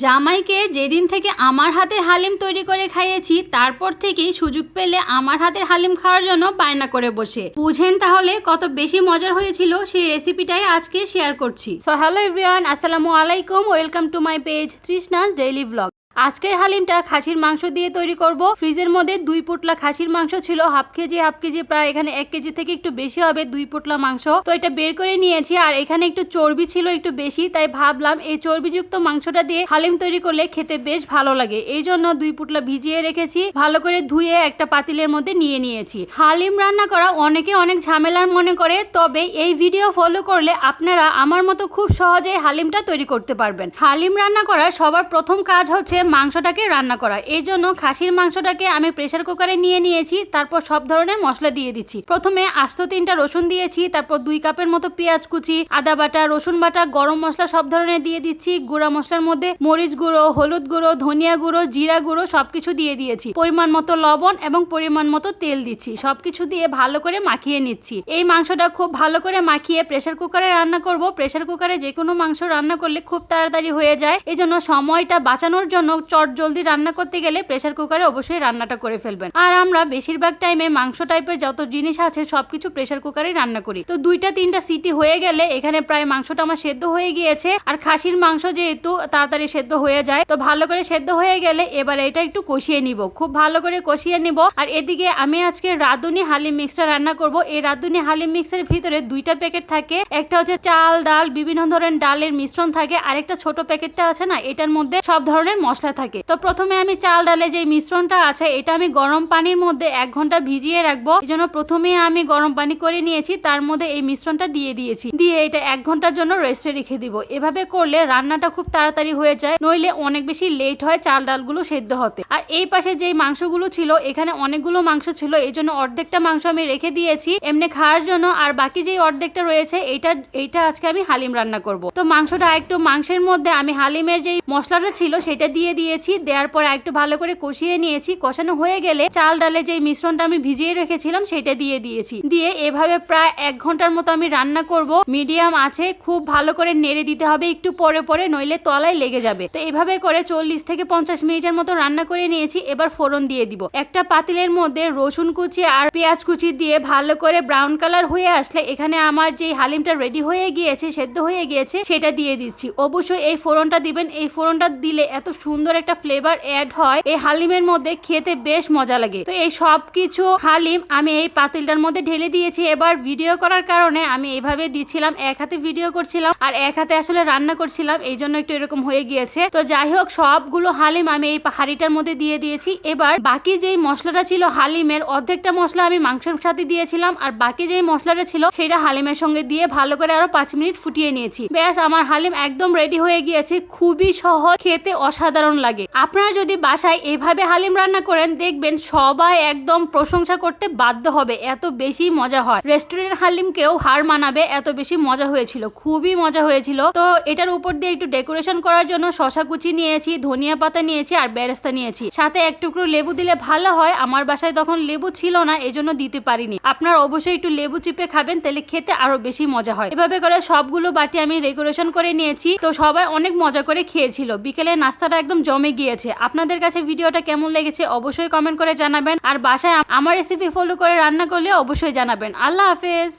জামাইকে যেদিন থেকে আমার হাতের হালিম তৈরি করে খাইয়েছি, তারপর থেকেই সুযোগ পেলে আমার হাতের হালিম খাওয়ার জন্য বায়না করে বসে। বুঝেন তাহলে কত বেশি মজার হয়েছিল সেই রেসিপিটাই আজকে শেয়ার করছি। সো হ্যালো এভরিওয়ান আসসালামু আলাইকুম welcome to my page Trishna's daily blog আজকের হালিমটা খাসির মাংস দিয়ে তৈরি করব। ফ্রিজের মধ্যে দুই পোটলা খাসির মাংস ছিল, হাফ কেজি হাফ কেজি, প্রায় এখানে এক কেজি থেকে একটু বেশি হবে দুই পোটলা মাংস। তো এটা বের করে নিয়েছি, আর এখানে একটু চর্বি ছিল একটু বেশি, তাই ভাবলাম এই চর্বিযুক্ত মাংসটা দিয়ে হালিম তৈরি করলে খেতে বেশ ভালো লাগে। এই জন্য দুই পোটলা ভিজিয়ে রেখেছি, ভালো করে ধুয়ে একটা পাতিলের মধ্যে নিয়ে নিয়েছি। হালিম রান্না করা অনেকে অনেক ঝামেলার মনে করে, তবে এই ভিডিও ফলো করলে আপনারা আমার মতো খুব সহজেই হালিমটা তৈরি করতে পারবেন। হালিম রান্না করা সবার প্রথম কাজ হচ্ছে মাংসটাকে রান্না করা। এই জন্য খাসির মাংসটাকে আমি প্রেসার কুকারে নিয়ে নিয়েছি, তারপর সব ধরনের মশলা দিয়ে দিচ্ছি। প্রথমে আস্ত তিনটা রসুন দিয়েছি, তারপর দুই কাপের মতো পেঁয়াজ কুচি, আদা বাটা, রসুন বাটা, গরম মশলা সব ধরনের দিয়ে দিচ্ছি। গুঁড়া মশলার মধ্যে মরিচ গুঁড়ো, হলুদ গুঁড়ো, ধনিয়া গুঁড়ো, জিরা গুঁড়ো সবকিছু দিয়ে দিয়েছি। পরিমাণ মতো লবণ এবং পরিমাণ মতো তেল দিচ্ছি। সবকিছু দিয়ে ভালো করে মাখিয়ে নিচ্ছি। এই মাংসটা খুব ভালো করে মাখিয়ে প্রেসার কুকারে রান্না করব। প্রেসার কুকারে যে কোনো মাংস রান্না করলে খুব তাড়াতাড়ি হয়ে যায়। এই জন্য সময়টা বাঁচানোর জন্য চট জলদি রান্না করতে গেলে প্রেসার কুকারে অবশ্যই রান্নাটা করে ফেলবেন। আর আমরা বেশিরভাগ টাইমে মাংস টাইপের যত জিনিস আছে, সবকিছু প্রেসার কুকারে রান্না করি। তো দুইটা, তিনটা সিটি হয়ে গেলে এখানে প্রায় মাংসটা আমার সেদ্ধ হয়ে গিয়েছে। আর খাসির মাংস যেহেতু তাড়াতাড়ি সেদ্ধ হয়ে যায়, তো ভালো করে সেদ্ধ হয়ে গেলে এবার এটা একটু কষিয়ে নিব। খুব ভালো করে কষিয়ে নিব। আর এদিকে আমি আজকে রাঁধুনি হালিম মিক্সটা রান্না করব। এই রাঁধুনি হালিম মিক্সের ভিতরে দুইটা প্যাকেট থাকে। একটা হচ্ছে চাল, ডাল, বিভিন্ন ধরনের ডালের মিশ্রণ থাকে। আরেকটা ছোট প্যাকেটটা আছে না, এটার মধ্যে সব ধরনের মশলা থাকে। তো প্রথমে আমি চাল ডালে যে মিশ্রণটা আছে, এটা আমি গরম পানির মধ্যে এক ঘণ্টা ভিজিয়ে রাখব। এই জন্য প্রথমে আমি গরম পানি করে নিয়েছি, তার মধ্যে এই মিশ্রণটা দিয়ে দিয়েছি। দিয়ে এটা এক ঘণ্টার জন্য রেস্টে রেখে দিব। এভাবে করলে রান্নাটা খুব তাড়াতাড়ি হয়ে যায়, নইলে অনেক বেশি লেট হয় চাল ডালগুলো সেদ্ধ হতে। আর এই পাশে যেই মাংসগুলো ছিল, এখানে অনেকগুলো মাংস ছিল, এই জন্য অর্ধেকটা মাংস আমি রেখে দিয়েছি এমনি খাওয়ার জন্য। আর বাকি যেই অর্ধেকটা রয়েছে এইটা এইটা আজকে আমি হালিম রান্না করব। তো মাংসটা একটু মাংসের মধ্যে আমি হালিমের যেই মশলাটা ছিল, সেটা দিয়ে দিয়েছি, দেওয়ার পর একটু ভালো করে কষিয়ে নিয়েছি। কষানো হয়ে গেলে চাল ডালে যে মিশ্রণটা আমি ভিজিয়ে রেখেছিলাম সেটা দিয়ে দিয়েছি। দিয়ে এভাবে প্রায় এক ঘণ্টার মতো আমি রান্না করব। মিডিয়াম আছে, খুব ভালো করে নেড়ে দিতে হবে, একটু পরে পরে, নইলে তলায় লেগে যাবে। তো এভাবে করে চল্লিশ থেকে পঞ্চাশ মিনিটের মতো রান্না করে নিয়েছি, এবার ফোড়ন দিয়ে দিব। একটা পাতিলের মধ্যে রসুন কুচি আর পেঁয়াজ কুচি দিয়ে ভালো করে ব্রাউন কালার হয়ে আসলে এখানে আমার যে হালিমটা রেডি হয়ে গিয়েছে, সেদ্ধ হয়ে গিয়েছে, সেটা দিয়ে দিচ্ছি। অবশ্যই এই ফোড়নটা দিবেন। এই ফোড়নটা দিলে এত সুন্দর একটা ফ্লেভার অ্যাড হয়। এই হালিমের মধ্যে খেতে বেশ মজা লাগে। তো এই সব কিছু হালিম আমি এই পাতিলটার মধ্যে ঢেলে দিয়েছি। এবার ভিডিও করার কারণে আমি এইভাবে দিচ্ছিলাম। এক হাতে ভিডিও করছিলাম আর এক হাতে আসলে রান্না করছিলাম। এই জন্য একটু এরকম হয়ে গিয়েছে। তো যাই হোক, সবগুলো হালিম আমি এই হাঁড়িটার মধ্যে দিয়ে দিয়েছি। এবার বাকি যেই মশলাটা ছিল হালিমের, অর্ধেকটা মশলা আমি মাংসের সাথে দিয়েছিলাম আর বাকি যেই মশলাটা ছিল সেটা হালিমের সঙ্গে দিয়ে ভালো করে আরও পাঁচ মিনিট ফুটিয়ে নিয়েছি। ব্যাস, আমার হালিম একদম রেডি হয়ে গিয়েছে। খুবই সহজ, খেতে অসাধারণ লাগে। আপনারা যদি বাসায় এভাবে হালিম রান্না করেন, দেখবেন সবাই একদম প্রশংসা করতে বাধ্য হবে। এত বেশি মজা হয়। রেস্টুরেন্ট হালিমকেও হার মানাবে, এত বেশি মজা হয়েছিল। খুবই মজা হয়েছিল। তো এটার উপর দিয়ে একটু ডেকোরেশন করার জন্য শশা কুচি নিয়েছি, ধনিয়া পাতা নিয়েছি আর বেরেস্তা নিয়েছি। সাথে এক টুকরো লেবু দিলে ভালো হয়। আমার বাসায় তখন লেবু ছিল না, এজন্য দিতে পারিনি। আপনার অবশ্যই একটু লেবু চিপে খাবেন, তাহলে খেতে আরও বেশি মজা হয়। এভাবে করে সবগুলো বাটি আমি ডেকোরেশন করে নিয়েছি। তো সবাই অনেক মজা করে খেয়েছিল। বিকেলে নাস্তাটা একদম জমে গিয়েছে। আপনাদের কাছে ভিডিওটা কেমন লেগেছে অবশ্যই কমেন্ট করে জানাবেন। আর বাসায় আমার রেসিপি ফলো করে রান্না করলে অবশ্যই জানাবেন। আল্লাহ হাফেজ।